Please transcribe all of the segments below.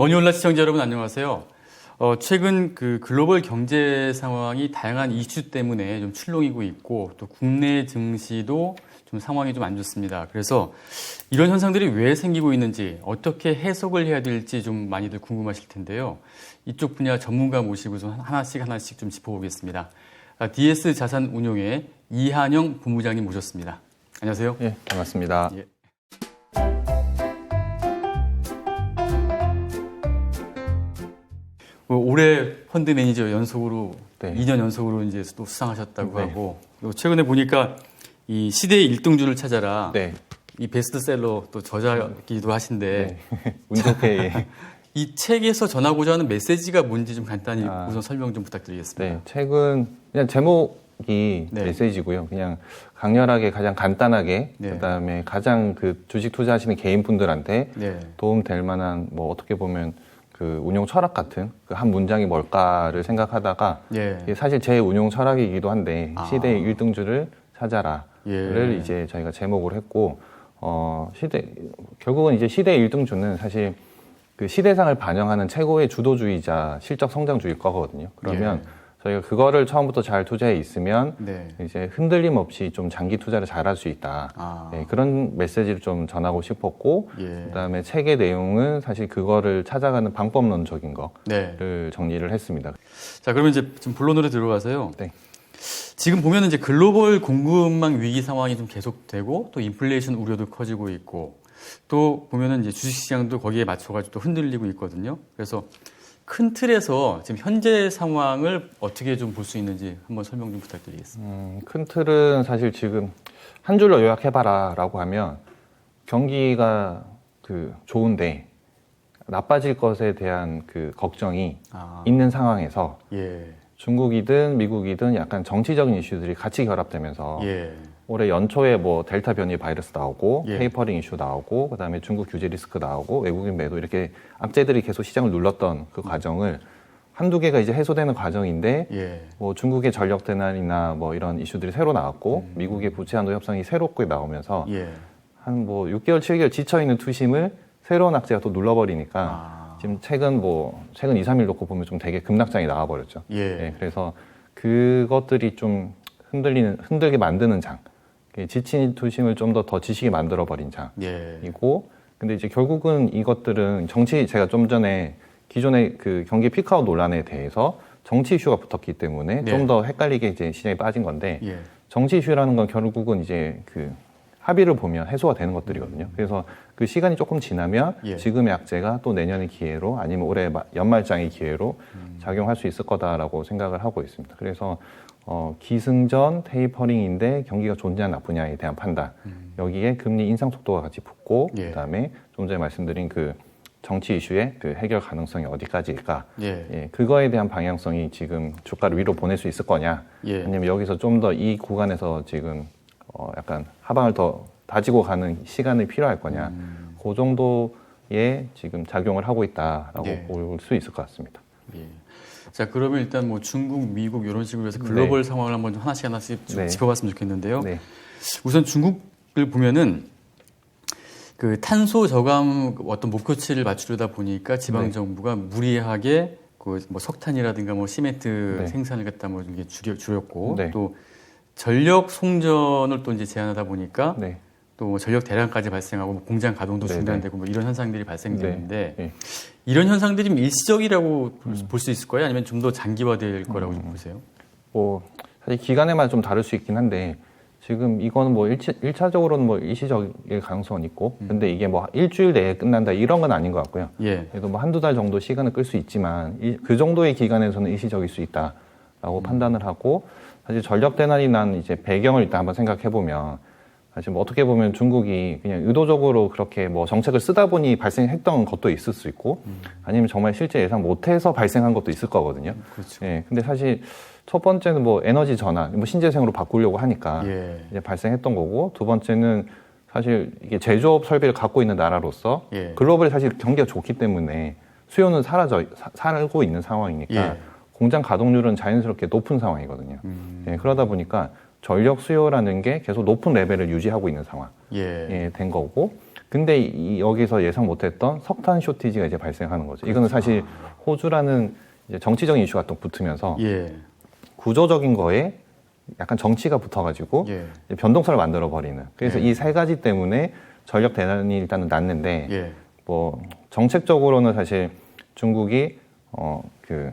머니올라 시청자 여러분 안녕하세요. 어, 최근 그 글로벌 경제 상황이 다양한 이슈 때문에 좀 출렁이고 있고 또 국내 증시도 좀 상황이 좀 안 좋습니다. 그래서 이런 현상들이 왜 생기고 있는지 어떻게 해석을 해야 될지 좀 많이들 궁금하실 텐데요. 이쪽 분야 전문가 모시고 좀 하나씩 하나씩 좀 짚어보겠습니다. 아, DS 자산 운용의 이한영 본부장님 모셨습니다. 안녕하세요. 예, 반갑습니다. 예. 올해 펀드 매니저 연속으로 네. 2년 연속으로 이제 또 수상하셨다고 네. 하고 또 최근에 보니까 이 시대의 일등주를 찾아라 네. 이 베스트셀러 또 저자기도 하신데 네. 운 좋게 예. 이 책에서 전하고자 하는 메시지가 뭔지 좀 간단히 아. 우선 설명 좀 부탁드리겠습니다. 네, 책은 그냥 제목이 네. 메시지고요. 그냥 강렬하게 가장 간단하게 네. 그다음에 가장 그 주식 투자하시는 개인분들한테 네. 도움 될 만한 뭐 어떻게 보면 그 운용 철학 같은 그 한 문장이 뭘까를 생각하다가 예. 이게 사실 제 운용 철학이기도 한데 아. 시대의 일등주를 찾아라를 예. 이제 저희가 제목을 했고 어 시대 결국은 이제 시대의 일등주는 사실 그 시대상을 반영하는 최고의 주도주의자 실적 성장주일 거거든요. 그러면 예. 저희가 그거를 처음부터 잘 투자해 있으면 네. 이제 흔들림 없이 좀 장기 투자를 잘 할 수 있다. 아. 네, 그런 메시지를 좀 전하고 싶었고 예. 그다음에 책의 내용은 사실 그거를 찾아가는 방법론적인 네. 거를 정리를 했습니다. 자, 그러면 이제 좀 본론으로 들어가서요. 네. 지금 보면 이제 글로벌 공급망 위기 상황이 좀 계속되고 또 인플레이션 우려도 커지고 있고 또 보면은 이제 주식 시장도 거기에 맞춰가지고 또 흔들리고 있거든요. 그래서 큰 틀에서 지금 현재 상황을 어떻게 좀 볼 수 있는지 한번 설명 좀 부탁드리겠습니다. 음, 큰 틀은 사실 지금 한 줄로 요약해봐라라고 하면 경기가 그 좋은데 나빠질 것에 대한 그 걱정이 아, 있는 상황에서 예, 중국이든 미국이든 약간 정치적인 이슈들이 같이 결합되면서 예, 올해 연초에 뭐 델타 변이 바이러스 나오고 예. 테이퍼링 이슈 나오고 그다음에 중국 규제 리스크 나오고 외국인 매도 이렇게 악재들이 계속 시장을 눌렀던 그 과정을 한두 개가 이제 해소되는 과정인데 예, 뭐 중국의 전력 대난이나 뭐 이런 이슈들이 새로 나왔고 음. 미국의 부채 한도 협상이 새롭게 나오면서 예. 한뭐 6개월 7개월 지쳐 있는 투심을 새로운 악재가 또 눌러버리니까 아, 지금 최근 뭐 최근 2, 3일 놓고 보면 좀 되게 급락장이 나와버렸죠. 예, 네, 그래서 그것들이 좀 흔들리는 흔들게 만드는 장, 지친 투심을 좀 더 더 지치게 만들어 버린 예, 장이고, 근데 이제 결국은 이것들은 정치 제가 좀 전에 기존의 그 경기 피크아웃 논란에 대해서 정치 이슈가 붙었기 때문에 네. 좀더 헷갈리게 이제 시장에 빠진 건데 예, 정치 이슈라는 건 결국은 이제 그 합의를 보면 해소가 되는 것들이거든요. 그래서 그 시간이 조금 지나면 예. 지금의 악재가 또 내년의 기회로 아니면 올해 마- 연말장의 기회로 작용할 수 있을 거다라고 생각을 하고 있습니다. 그래서 어, 기승전 테이퍼링인데 경기가 좋냐 나쁘냐에 대한 판단 여기에 금리 인상 속도가 같이 붙고 예. 그다음에 좀 전에 말씀드린 그 정치 이슈의 그 해결 가능성이 어디까지일까 예, 예, 그거에 대한 방향성이 지금 주가를 위로 보낼 수 있을 거냐 예. 아니면 여기서 좀 더 이 구간에서 지금 어 약간 하방을 더 다지고 가는 시간이 필요할 거냐 음. 그 정도의 지금 작용을 하고 있다라고 네. 볼수 있을 것 같습니다. 예. 자, 그러면 일단 뭐 중국, 미국 이런 식으로 해서 글로벌 상황을 한번 좀 하나씩 하나씩 좀 네. 짚어봤으면 좋겠는데요. 네, 우선 중국을 보면은 그 탄소 저감 어떤 목표치를 맞추려다 보니까 지방 네. 정부가 무리하게 그 뭐 석탄이라든가 뭐 시멘트 네. 생산을 갖다 뭐 이게 줄여, 줄였고 네. 또 전력 송전을 또 이제 제한하다 보니까 네, 또뭐 전력 대란까지 발생하고 뭐 공장 가동도 네, 중단되고 뭐 이런 현상들이 발생되는데 네. 이런 현상들이 좀 일시적이라고 음. 볼수 있을 거예요? 아니면 좀 더 장기화될 거라고 좀 보세요? 뭐 사실 기간에만 좀 다를 수 있긴 한데 지금 이거는 뭐 일차, 일차적으로는 뭐 일시적일 가능성은 있고 음. 근데 이게 뭐 일주일 내에 끝난다 이런 건 아닌 것 같고요. 예. 그래도 뭐 한두 달 정도 시간을 끌 수 있지만 이- 그 정도의 기간에서는 일시적일 수 있다라고 음. 판단을 하고 사실 전력 대난이 난 이제 배경을 일단 한번 생각해 보면 사실 뭐 어떻게 보면 중국이 그냥 의도적으로 그렇게 뭐 정책을 쓰다 보니 발생했던 것도 있을 수 있고 음. 아니면 정말 실제 예상 못해서 발생한 것도 있을 거거든요. 그렇죠. 예, 근데 사실 첫 번째는 뭐 에너지 전환, 뭐 신재생으로 바꾸려고 하니까 예. 이제 발생했던 거고 두 번째는 사실 이게 제조업 설비를 갖고 있는 나라로서 예. 글로벌이 사실 경기가 좋기 때문에 수요는 사라져 사- 살고 있는 상황이니까 예. 공장 가동률은 자연스럽게 높은 상황이거든요. 음. 예, 그러다 보니까 전력 수요라는 게 계속 높은 레벨을 유지하고 있는 상황. 예. 예, 된 거고. 근데 이, 여기서 예상 못했던 석탄 쇼티지가 이제 발생하는 거죠. 이거는 사실 호주라는 이제 정치적인 이슈가 또 붙으면서 예. 구조적인 거에 약간 정치가 붙어가지고 예. 변동성을 만들어 버리는. 그래서 예. 이세 가지 때문에 전력 대란이 일단은 났는데 예. 뭐 정책적으로는 사실 중국이 어 그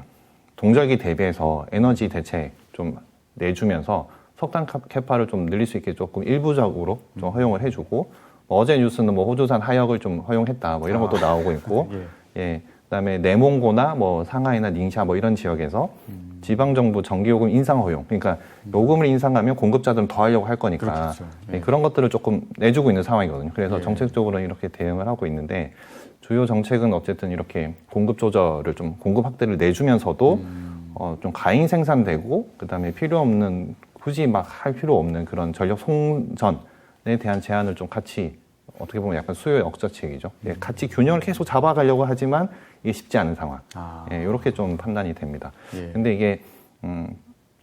동절기 대비해서 에너지 대책 좀 내주면서 석탄 카- 캐파를 좀 늘릴 수 있게 조금 일부적으로 좀 허용을 해주고 뭐 어제 뉴스는 뭐 호주산 하역을 좀 허용했다 뭐 이런 것도 나오고 있고 예. 예 그다음에 내몽고나 뭐 상하이나 닝샤 뭐 이런 지역에서 지방 정부 전기 요금 인상 허용 그러니까 요금을 인상하면 공급자들은 더 하려고 할 거니까. 예, 예. 그런 것들을 조금 내주고 있는 상황이거든요. 그래서 예. 정책적으로 이렇게 대응을 하고 있는데 주요 정책은 어쨌든 이렇게 공급 조절을 좀 공급 확대를 내주면서도 음. 어, 좀 가인 생산되고 그다음에 필요 없는 굳이 막 할 필요 없는 그런 전력 송전에 대한 제한을 좀 같이 어떻게 보면 약간 수요의 억제책이죠. 예, 같이 균형을 계속 잡아가려고 하지만 이게 쉽지 않은 상황. 아. 예, 이렇게 좀 판단이 됩니다. 예. 근데 이게 음,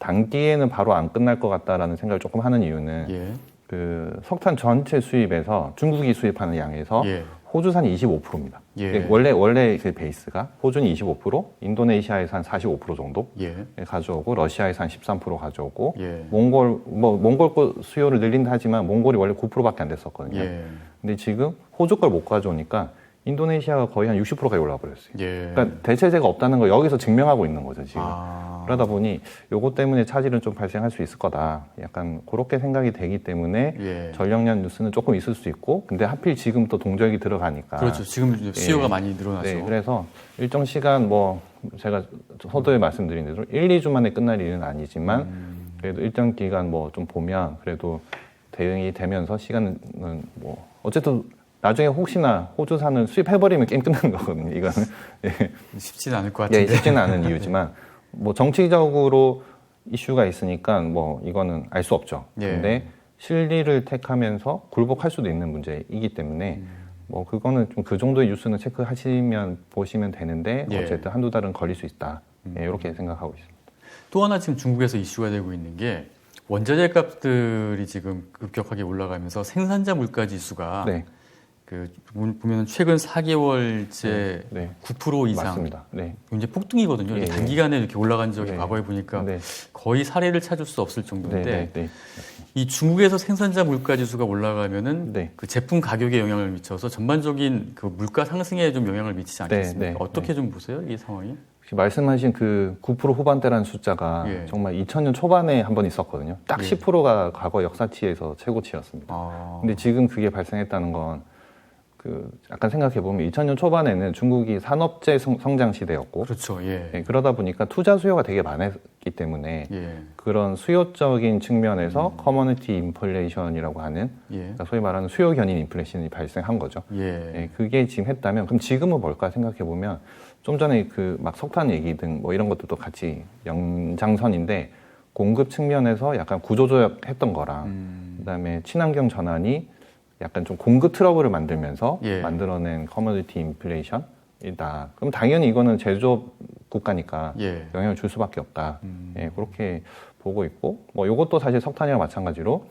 단기에는 바로 안 끝날 것 같다라는 생각을 조금 하는 이유는 예. 그 석탄 전체 수입에서 중국이 수입하는 양에서 예. 호주산이 25%입니다. 예. 원래 원래 그 베이스가 호주는 25%, 인도네시아에서 한 45% 정도 예. 가져오고 러시아에서 한 13% 가져오고 예. 몽골 뭐 몽골 거 수요를 늘린다 하지만 몽골이 원래 9%밖에 안 됐었거든요. 예. 근데 지금 호주 걸 못 가져오니까 인도네시아가 거의 한 60%까지 올라 버렸어요. 예. 그러니까 대체제가 없다는 걸 여기서 증명하고 있는 거죠 지금. 아. 그러다 보니 요것 때문에 차질은 좀 발생할 수 있을 거다. 약간 그렇게 생각이 되기 때문에 예. 전력량 뉴스는 조금 있을 수 있고, 근데 하필 지금 또 동절기 들어가니까. 그렇죠. 지금 이제 수요가 예. 많이 늘어나죠. 네, 그래서 일정 시간 뭐 제가 서두에 말씀드린 대로 1, 2주 만에 끝날 일은 아니지만 음. 그래도 일정 기간 뭐 좀 보면 그래도 대응이 되면서 시간은 뭐 어쨌든 나중에 혹시나 호주산을 수입해버리면 게임 끝나는 거거든요. 이거는 예. 쉽지는 않을 것 예, 같은데. 쉽지는 않은 이유지만 뭐 정치적으로 이슈가 있으니까 뭐 이거는 알 수 없죠. 예. 근데 실리를 택하면서 굴복할 수도 있는 문제이기 때문에 음. 뭐 그거는 좀 그 정도의 뉴스는 체크하시면 보시면 되는데 예. 음. 어쨌든 한두 달은 걸릴 수 있다. 예, 이렇게 생각하고 있습니다. 또 하나 지금 중국에서 이슈가 되고 있는 게 원자재 값들이 지금 급격하게 올라가면서 생산자 물가 지수가 네, 그 보면 최근 4개월째 네, 9% 이상 맞습니다. 네, 굉장히 폭등이거든요. 예, 예. 단기간에 이렇게 올라간 적이 네. 과거에 보니까 네, 거의 사례를 찾을 수 없을 네, 정도인데 네, 네, 이 중국에서 생산자 물가 지수가 올라가면은 네. 그 제품 가격에 영향을 미쳐서 전반적인 그 물가 상승에 좀 영향을 미치지 않겠습니까? 네, 네, 어떻게 좀 보세요? 이 상황이? 말씀하신 그 9% 후반대라는 숫자가 예. 정말 2000년 초반에 한 번 있었거든요. 딱 예. 10%가 과거 역사치에서 최고치였습니다. 아, 근데 지금 그게 발생했다는 건 그 약간 생각해 보면 2000년 초반에는 중국이 산업재 성- 성장 시대였고 그렇죠. 예. 예, 그러다 보니까 투자 수요가 되게 많았기 때문에 예. 그런 수요적인 측면에서 음. 커머니티 인플레이션이라고 하는 예. 그러니까 소위 말하는 수요 견인 인플레이션이 발생한 거죠. 예. 예, 그게 지금 했다면 그럼 지금은 뭘까 생각해 보면 좀 전에 그 막 석탄 얘기 등 뭐 이런 것들도 같이 연장선인데 공급 측면에서 약간 구조조약했던 거랑 음, 그다음에 친환경 전환이 약간 좀 공급 트러블을 만들면서 예. 만들어낸 커머디티 인플레이션이다. 그럼 당연히 이거는 제조업 국가니까 예. 영향을 줄 수밖에 없다. 음. 예, 그렇게 보고 있고 뭐 이것도 사실 석탄이랑 마찬가지로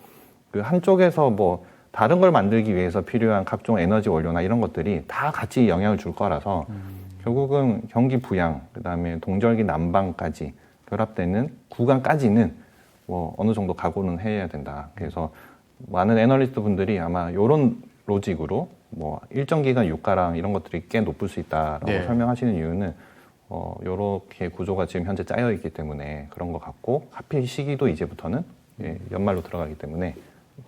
그 한쪽에서 뭐 다른 걸 만들기 위해서 필요한 각종 에너지 원료나 이런 것들이 다 같이 영향을 줄 거라서 결국은 경기 부양 그다음에 동절기 난방까지 결합되는 구간까지는 뭐 어느 정도 각오는 해야 된다. 그래서 많은 애널리스트 분들이 아마 이런 로직으로 뭐 일정 기간 유가랑 이런 것들이 꽤 높을 수 있다라고 네. 설명하시는 이유는 어 요렇게 구조가 지금 현재 짜여 있기 때문에 그런 것 같고 하필 시기도 이제부터는 예, 연말로 들어가기 때문에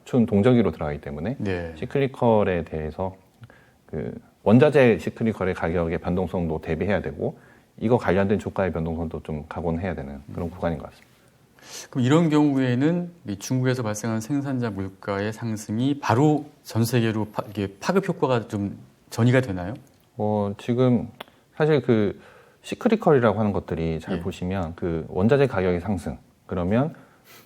춘 동절기로 들어가기 때문에 네. 시클리컬에 대해서 그 원자재 시클리컬의 가격의 변동성도 대비해야 되고 이거 관련된 주가의 변동성도 좀 각오해야 되는 그런 구간인 것 같습니다. 그럼 이런 경우에는 이 중국에서 발생한 생산자 물가의 상승이 바로 전 세계로 파, 파급 효과가 좀 전이가 되나요? 어, 지금 사실 그 시크리컬이라고 하는 것들이 잘 예. 보시면 그 원자재 가격의 상승 그러면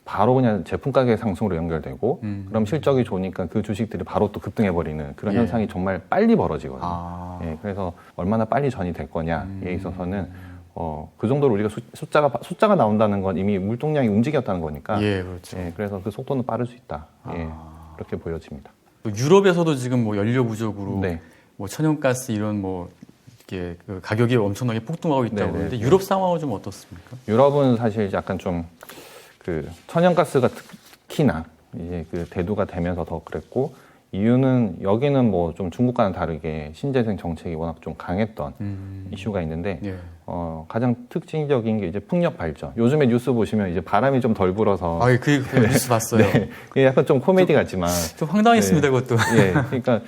바로 그냥 제품 가격의 상승으로 연결되고 음. 그럼 실적이 좋으니까 그 주식들이 바로 또 급등해 버리는 그런 예. 현상이 정말 빨리 벌어지거든요. 아, 예, 그래서 얼마나 빨리 전이 될 거냐에 음. 있어서는 어, 그 정도로 우리가 수- 숫자가 숫자가 나온다는 건 이미 물동량이 움직였다는 거니까 예, 그렇죠. 예, 그래서 그 속도는 빠를 수 있다. 예, 아. 그렇게 보여집니다. 또 유럽에서도 지금 뭐 연료 부족으로 네. 뭐 천연가스 이런 뭐 이렇게 그 가격이 엄청나게 폭등하고 있다고 네, 네, 하는데 네. 유럽 상황은 좀 어떻습니까? 유럽은 사실 약간 좀 그 천연가스가 특히나 이제 그 대두가 되면서 더 그랬고 이유는 여기는 뭐 좀 중국과는 다르게 신재생 정책이 워낙 좀 강했던 음. 이슈가 있는데 예. 어, 가장 특징적인 게 이제 풍력 발전. 요즘에 뉴스 보시면 이제 바람이 좀 덜 불어서 아, 그, 그 뉴스 봤어요. 네, 약간 좀 코미디 같지만 좀 황당했습니다, 그것도. 예, 그러니까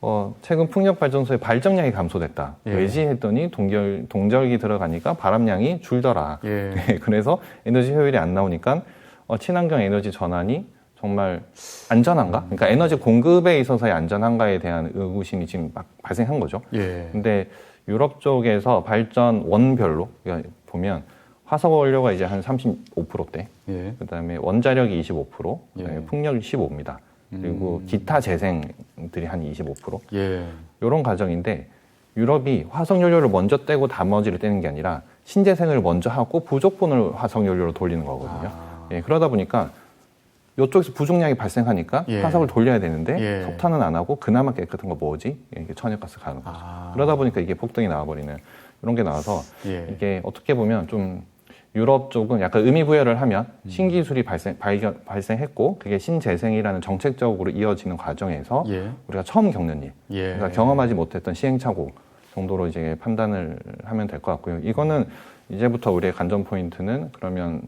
어, 최근 풍력 발전소의 발전량이 감소됐다. 예. 왜지 했더니 동결 동절기 들어가니까 바람량이 줄더라. 예. 네, 그래서 에너지 효율이 안 나오니까 어, 친환경 에너지 전환이 정말 안전한가? 그러니까 에너지 공급에 있어서의 안전한가에 대한 의구심이 지금 막 발생한 거죠. 예. 근데 유럽 쪽에서 발전 원별로 그러니까 보면 화석 원료가 이제 한 35%대, 예. 그다음에 원자력이 25%, 그다음에 예. 풍력이 15입니다. 그리고 음. 기타 재생들이 한 25%. 예. 이런 과정인데 유럽이 화석 연료를 먼저 떼고 나머지를 떼는 게 아니라 신재생을 먼저 하고 부족분을 화석 연료로 돌리는 거거든요. 아. 예, 그러다 보니까 이쪽에서 부족량이 발생하니까 예. 화석을 돌려야 되는데 예. 석탄은 안 하고 그나마 깨끗한 거 뭐지? 예, 이게 천연가스 가는 거죠. 아. 그러다 보니까 이게 폭등이 나와버리는 이런 게 나와서 예. 이게 어떻게 보면 좀 유럽 쪽은 약간 의미 부여를 하면 음. 신기술이 발생, 발견, 발생했고 그게 신재생이라는 정책적으로 이어지는 과정에서 예. 우리가 처음 겪는 일, 예. 그러니까 경험하지 못했던 시행착오 정도로 이제 판단을 하면 될 것 같고요. 이거는 이제부터 우리의 관전 포인트는 그러면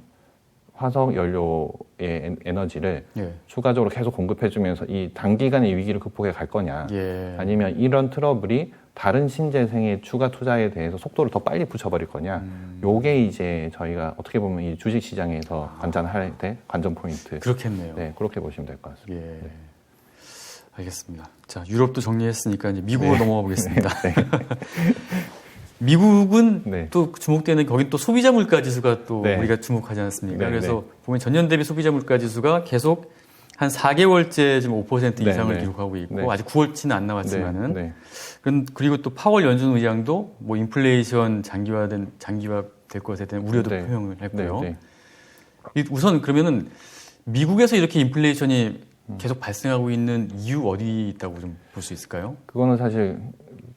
화석 연료의 에- 에너지를 예. 추가적으로 계속 공급해주면서 이 단기간의 위기를 극복해 갈 거냐, 예. 아니면 이런 트러블이 다른 신재생의 추가 투자에 대해서 속도를 더 빨리 붙여버릴 거냐, 음. 요게 이제 저희가 어떻게 보면 이 주식 시장에서 관전할 때 관전 포인트, 그렇겠네요. 네 그렇게 보시면 될 것 같습니다. 예. 알겠습니다. 자, 유럽도 정리했으니까 이제 미국으로 넘어가 보겠습니다. 미국은 네. 또 주목되는 거긴 또 소비자 물가 지수가 또 네. 우리가 주목하지 않습니까? 네, 그래서 보면 전년 대비 소비자 물가 지수가 계속 한 4개월째 지금 5% 네, 이상을 네. 기록하고 있고 네. 아직 9월치는 안 나왔지만은 네, 네. 그런- 그리고 또 파월 연준 의장도 뭐 인플레이션 장기화된 장기화 될 것에 대한 우려도 네. 표명을 했고요. 네, 네. 이- 우선 그러면은 미국에서 이렇게 인플레이션이 음. 계속 발생하고 있는 이유 어디 있다고 좀 볼 수 있을까요? 그거는 사실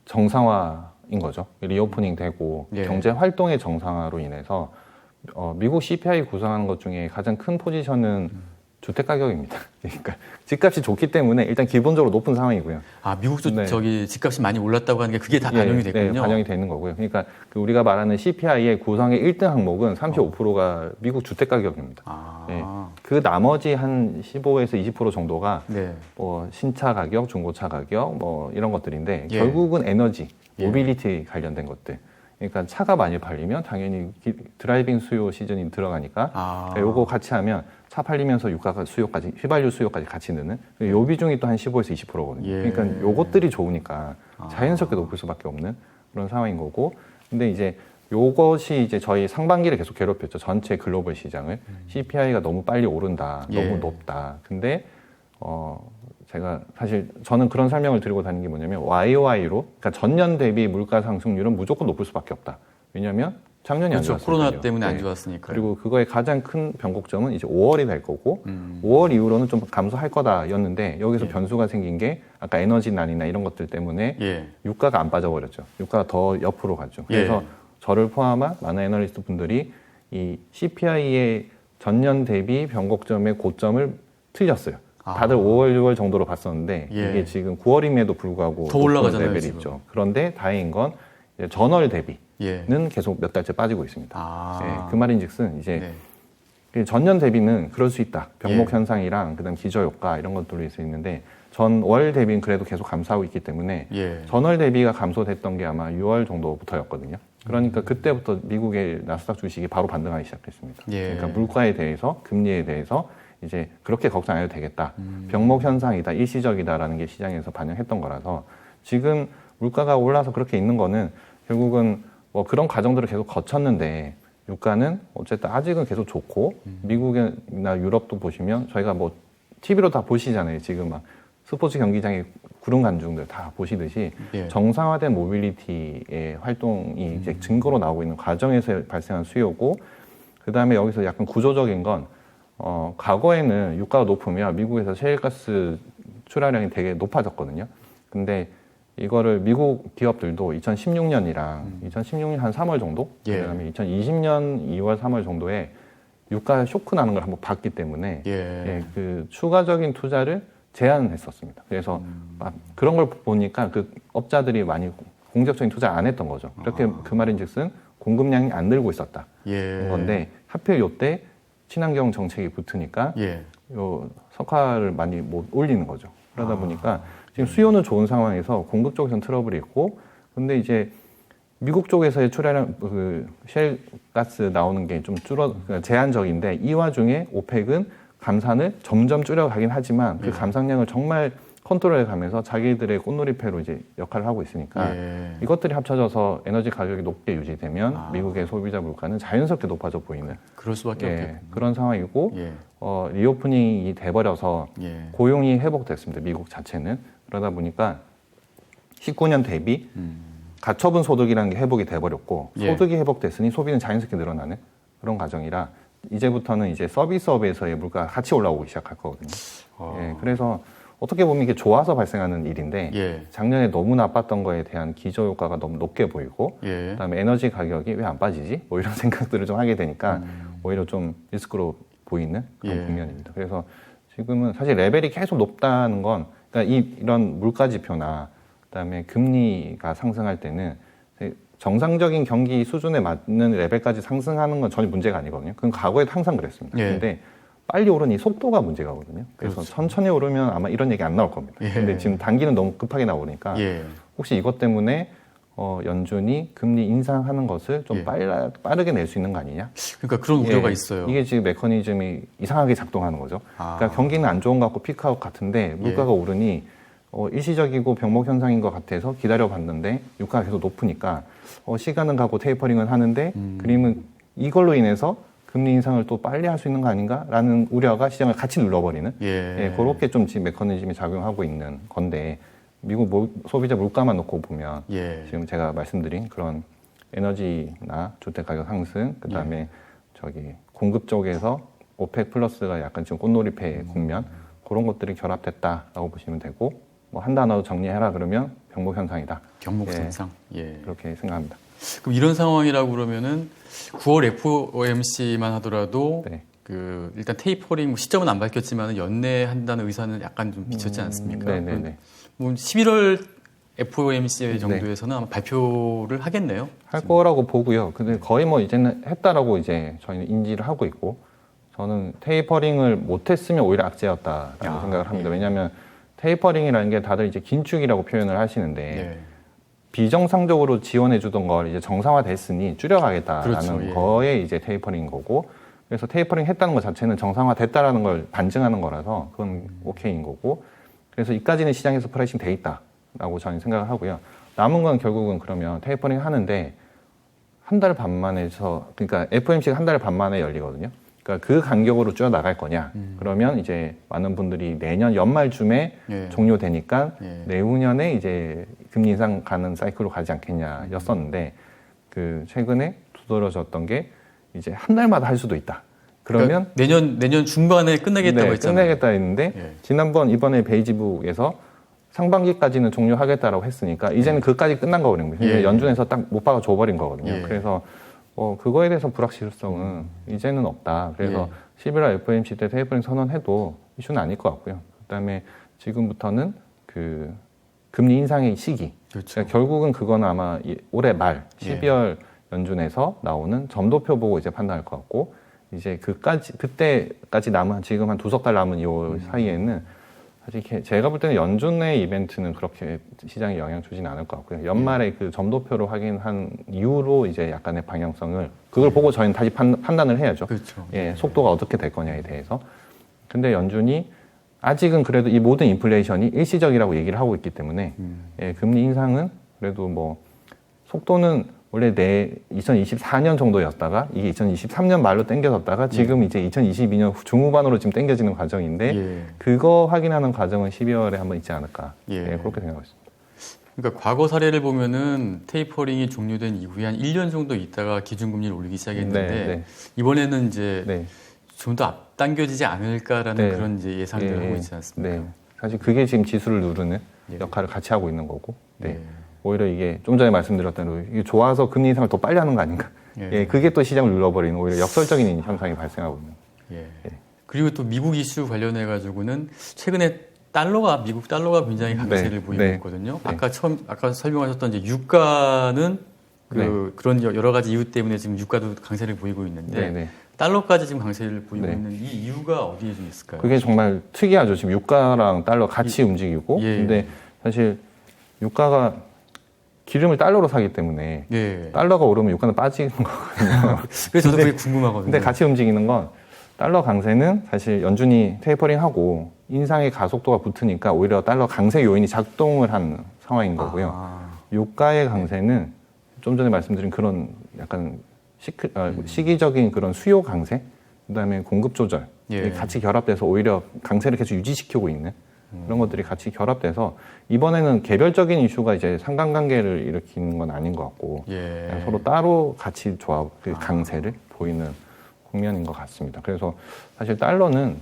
정상화 인 거죠. 리오프닝 되고 예. 경제 활동의 정상화로 인해서 어, 미국 CPI 구성하는 것 중에 가장 큰 포지션은 주택 가격입니다. 그러니까 집값이 좋기 때문에 일단 기본적으로 높은 상황이고요. 아 미국도 네. 저기 집값이 많이 올랐다고 하는 게 그게 다 예, 반영이 네, 됐군요. 반영이 되는 거고요. 그러니까 그 우리가 말하는 CPI의 구성의 1등 항목은 35%가 미국 주택 가격입니다. 아, 예. 그 나머지 한 15에서 20% 정도가 네. 뭐 신차 가격, 중고차 가격 뭐 이런 것들인데 예. 결국은 에너지, 예. 모빌리티 관련된 것들. 그러니까 차가 많이 팔리면 당연히 기- 드라이빙 수요 시즌이 들어가니까 아, 요거 같이 하면 차 팔리면서 유가가 수요까지 휘발유 수요까지 같이 느는 요 비중이 또 한 15에서 20%거든요. 예. 그러니까 요것들이 좋으니까 아. 자연스럽게 높을 수밖에 없는 그런 상황인 거고. 근데 이제 요것이 이제 저희 상반기를 계속 괴롭혔죠. 전체 글로벌 시장을. CPI가 너무 빨리 오른다. 음. 예. 너무 높다. 근데 어 제가 사실 저는 그런 설명을 드리고 다니는 게 뭐냐면 YOY로 그러니까 전년 대비 물가 상승률은 무조건 높을 수밖에 없다. 왜냐하면 작년이 안 그렇죠. 좋았거든요. 코로나 때문에 안 네. 좋았으니까. 그리고 그거의 가장 큰 변곡점은 이제 5월이 될 거고 음, 5월 이후로는 좀 감소할 거다였는데 여기서 예. 변수가 생긴 게 아까 에너지난이나 이런 것들 때문에 예. 유가가 안 빠져버렸죠. 유가가 더 옆으로 갔죠. 그래서 예. 저를 포함한 많은 애널리스트 분들이 이 CPI의 전년 대비 변곡점의 고점을 틀렸어요. 아. 다들 5월, 6월 정도로 봤었는데 예. 이게 지금 9월임에도 불구하고 더 올라가잖아요, 레벨이 지금. 있죠. 그런데 다행인 건 전월 대비는 예. 계속 몇 달째 빠지고 있습니다. 아. 네, 그 말인즉슨 이제 네. 그 전년 대비는 그럴 수 있다. 병목 예. 현상이랑 그다음 기저 효과 이런 것들로 있을 수 있는데 전월 대비는 그래도 계속 감소하고 있기 때문에 예. 전월 대비가 감소됐던 게 아마 6월 정도부터였거든요. 음. 그러니까 그때부터 미국의 나스닥 주식이 바로 반등하기 시작했습니다. 예. 그러니까 물가에 대해서 금리에 대해서 이제 그렇게 걱정 안 해도 되겠다. 음. 병목 현상이다, 일시적이다라는 게 시장에서 반영했던 거라서 지금 물가가 올라서 그렇게 있는 거는 결국은 뭐 그런 과정들을 계속 거쳤는데 유가는 어쨌든 아직은 계속 좋고 음. 미국이나 유럽도 보시면 저희가 뭐 TV로 다 보시잖아요. 지금 막 스포츠 경기장에 구름 간중들 다 보시듯이 예. 정상화된 모빌리티의 활동이 이제 증거로 나오고 있는 과정에서 발생한 수요고 그 다음에 여기서 약간 구조적인 건 어, 과거에는 유가가 높으면 미국에서 셰일가스 출하량이 되게 높아졌거든요. 근데 이거를 미국 기업들도 2016년이랑 2016년 한 3월 정도, 예. 그다음에 2020년 2월 3월 정도에 유가 쇼크 나는 걸 한번 봤기 때문에 예. 예, 그 추가적인 투자를 제한했었습니다. 그래서 막 그런 걸 보니까 그 업자들이 많이 공격적인 투자 안 했던 거죠. 이렇게 그 말인즉슨 공급량이 안 늘고 있었다. 예. 건데 하필 요때 친환경 정책이 붙으니까 예. 요 석화를 많이 못 올리는 거죠. 그러다 아. 보니까 지금 수요는 좋은 상황에서 공급 쪽에서는 트러블이 있고, 근데 이제 미국 쪽에서의 출하량 그쉘 가스 나오는 게 좀 줄어 그러니까 제한적인데 이 와중에 오펙은 감산을 점점 줄여가긴 하지만 그 예. 감산량을 정말 컨트롤해 가면서 자기들의 꽃놀이패로 이제 역할을 하고 있으니까 예. 이것들이 합쳐져서 에너지 가격이 높게 유지되면 아. 미국의 소비자 물가는 자연스럽게 높아져 보이는 그럴 수밖에 예, 없겠군요. 그런 상황이고 예. 어, 리오프닝이 돼버려서 예. 고용이 회복됐습니다. 미국 자체는 그러다 보니까 19년 대비 음. 가처분 소득이라는 게 회복이 돼버렸고 예. 소득이 회복됐으니 소비는 자연스럽게 늘어나는 그런 과정이라 이제부터는 이제 서비스업에서의 물가가 같이 올라오기 시작할 거거든요. 어. 예, 그래서 어떻게 보면 이게 좋아서 발생하는 일인데 예. 작년에 너무 나빴던 거에 대한 기저 효과가 너무 높게 보이고 예. 그다음에 에너지 가격이 왜 안 빠지지? 뭐 이런 생각들을 좀 하게 되니까 오히려 좀 리스크로 보이는 그런 음. 예. 국면입니다. 그래서 지금은 사실 레벨이 계속 높다는 건 그러니까 이, 이런 물가 지표나 그다음에 금리가 상승할 때는 정상적인 경기 수준에 맞는 레벨까지 상승하는 건 전혀 문제가 아니거든요. 그건 과거에 항상 그랬습니다. 예. 근데 빨리 이 속도가 문제가거든요. 그래서 그렇죠. 천천히 오르면 아마 이런 얘기 안 나올 겁니다. 예. 근데 지금 단기는 너무 급하게 나오니까 예. 혹시 이것 때문에 어, 연준이 금리 인상하는 것을 좀 예. 빨라, 빠르게 낼 수 있는 거 아니냐? 그러니까 그런 우려가 예, 있어요. 이게 지금 메커니즘이 이상하게 작동하는 거죠. 아. 그러니까 경기는 안 좋은 것 같고 피크아웃 같은데 물가가 오르니 어, 일시적이고 병목 현상인 것 같아서 기다려 봤는데 유가가 계속 높으니까 어, 시간은 가고 테이퍼링은 하는데 음. 그림은 이걸로 인해서 금리 인상을 또 빨리 할 수 있는 거 아닌가라는 우려가 시장을 같이 눌러버리는 예. 예, 그렇게 좀 지금 메커니즘이 작용하고 있는 건데 미국 모- 소비자 물가만 놓고 보면 예. 지금 제가 말씀드린 그런 에너지나 주택 가격 상승, 그 다음에 저기 공급 쪽에서 오펙 플러스가 약간 지금 꽃놀이패 국면 그런 것들이 결합됐다라고 보시면 되고 뭐 한 단어로 정리해라 그러면 병목 현상이다 경목 예. 현상. 예. 그렇게 생각합니다. 그럼 이런 상황이라고 그러면은 9월 FOMC만 하더라도 네. 그 일단 테이퍼링 시점은 안 밝혔지만 연내한다는 의사는 약간 좀 비쳤지 않습니까? 음, 네네네. 뭐 11월 FOMC 정도에서는 아마 발표를 하겠네요. 할 거라고 보고요. 근데 거의 뭐 이제는 했다라고 이제 저희는 인지를 하고 있고 저는 테이퍼링을 못했으면 오히려 악재였다라고 야, 생각을 합니다. 예. 왜냐하면 테이퍼링이라는 게 다들 이제 긴축이라고 표현을 하시는데 예. 비정상적으로 지원해 주던 걸 이제 정상화 됐으니 줄여가겠다라는 그렇죠, 예. 거에 이제 테이퍼링인 거고 그래서 테이퍼링 했다는 것 자체는 정상화 됐다라는 걸 반증하는 거라서 그건 오케이인 거고 그래서 이까지는 시장에서 프라이싱 돼 있다라고 저는 생각을 하고요. 남은 건 결국은 그러면 테이퍼링 하는데 한 달 반 만에서 그러니까 FOMC가 한 달 반 만에 열리거든요. 그러니까 그 간격으로 쭉 나갈 거냐? 그러면 이제 많은 분들이 내년 연말쯤에 예. 종료되니까 예. 내후년에 이제 금리 인상 가는 사이클로 가지 않겠냐였었는데 그 최근에 두드러졌던 게 이제 한 달마다 할 수도 있다. 그러면 그러니까 내년 내년 중반에 끝내겠다고 네, 했잖아요. 끝내겠다 했는데 예. 지난번 이번에 베이지북에서 상반기까지는 종료하겠다라고 했으니까 이제는 그까지 끝난 거거든요. 예. 연준에서 딱 못 박아 줘버린 거거든요. 예. 그래서 어, 그거에 대해서 불확실성은 이제는 없다. 그래서 예. 11월 FOMC 때 테이퍼링 선언해도 이슈는 아닐 것 같고요. 그다음에 지금부터는 그 금리 인상의 시기. 그렇죠. 그러니까 결국은 그건 아마 이- 올해 말 예. 12월 연준에서 나오는 점도표 보고 이제 판단할 것 같고 이제 그까지 그때까지 남은 지금 한 두 석 달 남은 이 음. 사이에는 사실 제가 볼 때는 연준의 이벤트는 그렇게 시장에 영향 주진 않을 것 같고요. 연말에 그 점도표로 확인한 이후로 이제 약간의 방향성을 그걸 보고 저희는 다시 판, 판단을 해야죠. 그렇죠. 예, 속도가 어떻게 될 거냐에 대해서. 근데 연준이 아직은 그래도 이 모든 인플레이션이 일시적이라고 얘기를 하고 있기 때문에 음. 예, 금리 인상은 그래도 뭐 속도는 원래 내 2024년 정도였다가 이게 2023년 말로 당겨졌다가 지금 이제 2022년 중후반으로 지금 당겨지는 과정인데 예. 그거 확인하는 과정은 12월에 한번 있지 않을까 예. 예, 그렇게 생각하고 있습니다. 그러니까 과거 사례를 보면은 테이퍼링이 종료된 이후에 한 1년 정도 있다가 기준금리를 올리기 시작했는데 네, 네. 이번에는 이제 네. 좀더 앞당겨지지 않을까라는 네. 그런 이제 예상들을 예, 하고 예. 있지 않습니까? 네. 사실 그게 지금 지수를 누르는 예. 역할을 같이 하고 있는 거고. 네. 예. 오히려 이게 좀 전에 말씀드렸던 대로 이게 좋아서 금리 인상을 더 빨리 하는 거 아닌가. 예. 예. 그게 또 시장을 눌러버리는 오히려 역설적인 현상이 발생하고 있는. 예. 그리고 또 미국 이슈 관련해 가지고는 최근에 달러가 미국 달러가 굉장히 강세를 네, 보이고 네, 있거든요. 네. 아까 처음 아까 설명하셨던 이제 유가는 그 네. 그런 여러 가지 이유 때문에 지금 유가도 강세를 보이고 있는데 네, 네. 달러까지 지금 강세를 보이고 네. 있는 이 이유가 어디에 좀 있을까요? 그게 정말 특이하죠. 지금 유가랑 달러 같이 움직이고. 예. 근데 사실 유가가 기름을 달러로 사기 때문에 예. 달러가 오르면 유가는 빠지는 거거든요. 그래서 저도 그게 궁금하거든요. 근데 같이 움직이는 건 달러 강세는 사실 연준이 테이퍼링하고 인상의 가속도가 붙으니까 오히려 달러 강세 요인이 작동을 한 상황인 거고요. 아, 유가의 강세는 좀 전에 말씀드린 그런 약간 시크, 어, 시기적인 그런 수요 강세, 그다음에 공급 조절 예. 이 같이 결합돼서 오히려 강세를 계속 유지시키고 있는 그런 것들이 같이 결합돼서 이번에는 개별적인 이슈가 이제 상관관계를 일으키는 건 아닌 것 같고 예. 서로 따로 같이 조합, 그 강세를 보이는 국면인 것 같습니다. 그래서 사실 달러는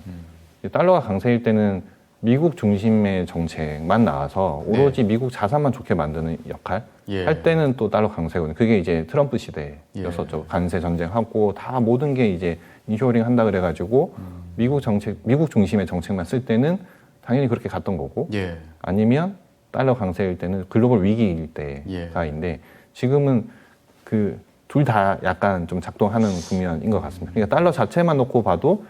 이 달러가 강세일 때는 미국 중심의 정책만 나와서 오로지 미국 자산만 좋게 만드는 역할 예. 할 때는 또 달러 강세거든요. 그게 이제 트럼프 시대였었죠. 관세 전쟁하고 다 모든 게 이제 인쇼링 한다 그래가지고 미국 정책, 미국 중심의 정책만 쓸 때는 당연히 그렇게 갔던 거고 예. 아니면 달러 강세일 때는 글로벌 위기일 예. 때가인데 지금은 그 둘 다 약간 좀 작동하는 국면인 것 같습니다. 그러니까 달러 자체만 놓고 봐도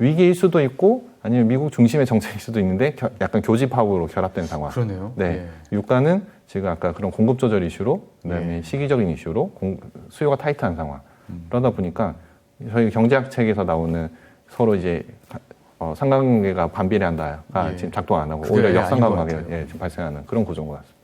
위기일 수도 있고 아니면 미국 중심의 정책일 수도 있는데 겨- 약간 교집합으로 결합된 상황. 그러네요. 네. 예. 유가는 지금 아까 그런 공급 조절 이슈로 그다음에 예. 시기적인 이슈로 공- 수요가 타이트한 상황. 그러다 보니까 저희 경제학 책에서 나오는 서로 이제 어, 상관관계가 반비례한다가 예. 지금 작동 안 하고 오히려 같아요. 예, 지금 발생하는 그런 구조인 것 같습니다.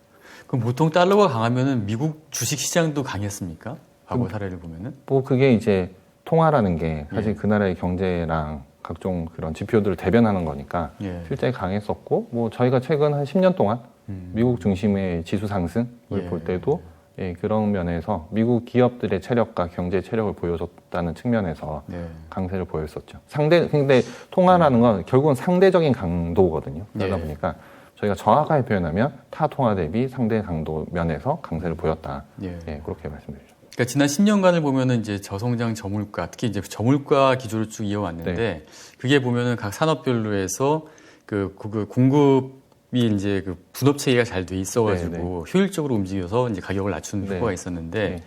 그럼 보통 달러가 강하면은 미국 주식 시장도 강했습니까? 음. 과거 사례를 보면은? 뭐 그게 이제 통화라는 게 사실 예. 그 나라의 경제랑 각종 그런 지표들을 대변하는 거니까 예. 실제 강했었고 뭐 저희가 최근 한 10년 동안 음. 미국 중심의 지수 상승을 예. 볼 때도 예, 그런 면에서 미국 기업들의 체력과 경제 체력을 보여줬다는 측면에서 네. 강세를 보였었죠. 상대 근데 통화라는 건 결국은 상대적인 강도거든요. 그러다 예. 보니까 저희가 정확하게 표현하면 타 통화 대비 상대 강도 면에서 강세를 보였다. 예. 예, 그렇게 말씀드리죠. 그러니까 지난 10년간을 보면은 이제 저성장 저물가 특히 이제 저물가 기조를 쭉 이어왔는데 네. 그게 보면은 각 산업별로 해서 그, 그- 그 공급 이 이제 그 분업 체계가 잘 돼 있어가지고 네, 효율적으로 움직여서 이제 가격을 낮추는 네. 효과가 있었는데 네.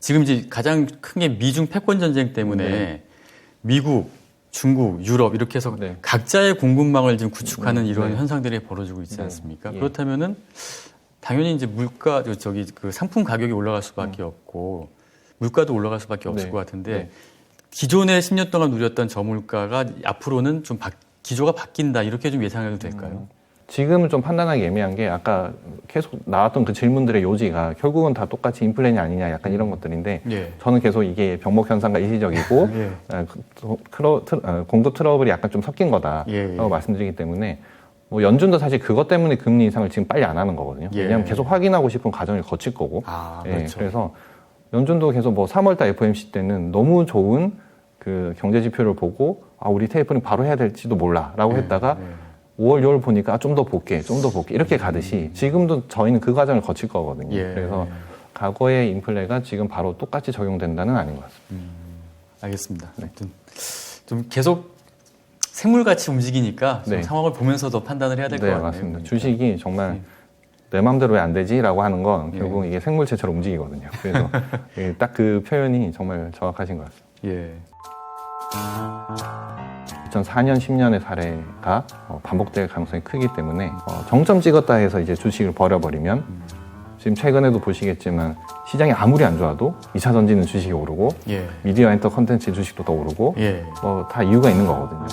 지금 이제 가장 큰 게 미중 패권 전쟁 때문에 네. 미국, 중국, 유럽 이렇게 해서 네. 각자의 공급망을 지금 구축하는 네. 이런 네. 현상들이 벌어지고 있지 네. 않습니까? 예. 그렇다면은 당연히 이제 물가 저- 저기 그 상품 가격이 올라갈 수밖에 없고 물가도 올라갈 수밖에 없을 네. 것 같은데 네. 기존에 10년 동안 누렸던 저물가가 앞으로는 좀 바- 기조가 바뀐다 이렇게 좀 예상해도 될까요? 지금은 좀 판단하기 애매한 게 아까 계속 나왔던 그 질문들의 요지가 결국은 다 똑같이 인플레이 아니냐 약간 이런 것들인데 예. 저는 계속 이게 병목 현상과 일시적이고 예. 어, 그- 트러, 트- 어, 공급 트러블이 약간 좀 섞인 거다라고 예, 예. 말씀드리기 때문에 뭐 연준도 사실 그것 때문에 금리 인상을 지금 빨리 안 하는 거거든요. 예. 왜냐하면 계속 확인하고 싶은 과정을 거칠 거고. 아, 예, 그렇죠. 그래서 연준도 계속 뭐 3월달 FOMC 때는 너무 좋은 그 경제 지표를 보고 아 우리 테이퍼링 바로 해야 될지도 몰라라고 했다가 예. 5월, 6월 보니까 좀더 볼게, 좀 더 볼게 이렇게 가듯이 지금도 저희는 그 과정을 거칠 거거든요. 예. 그래서 과거의 인플레가 지금 바로 똑같이 적용된다는 아닌 것 같습니다. 알겠습니다. 네. 아무튼 좀 계속 생물같이 움직이니까 좀 네. 상황을 보면서 더 판단을 해야 될것 네, 같네요. 맞습니다. 그러니까. 주식이 정말 내 마음대로 왜 안 되지라고 하는 건 예. 결국 이게 생물체처럼 움직이거든요. 그래서 딱 그 표현이 정말 정확하신 것 같습니다. 예. 2004년, 10년의 사례가 어, 반복될 가능성이 크기 때문에 어, 정점 찍었다 해서 이제 주식을 버려버리면 지금 최근에도 보시겠지만 시장이 아무리 안 좋아도 2차 전지는 주식이 오르고 예. 미디어 엔터 컨텐츠 주식도 더 오르고 예. 뭐 다 이유가 있는 거거든요.